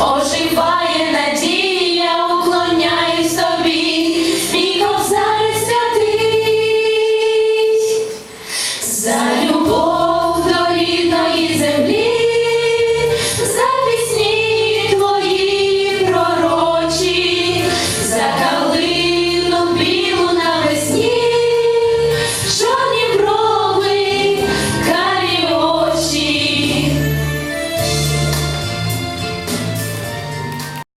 оживає надія, уклоняє собі, мій козар святий за любовь.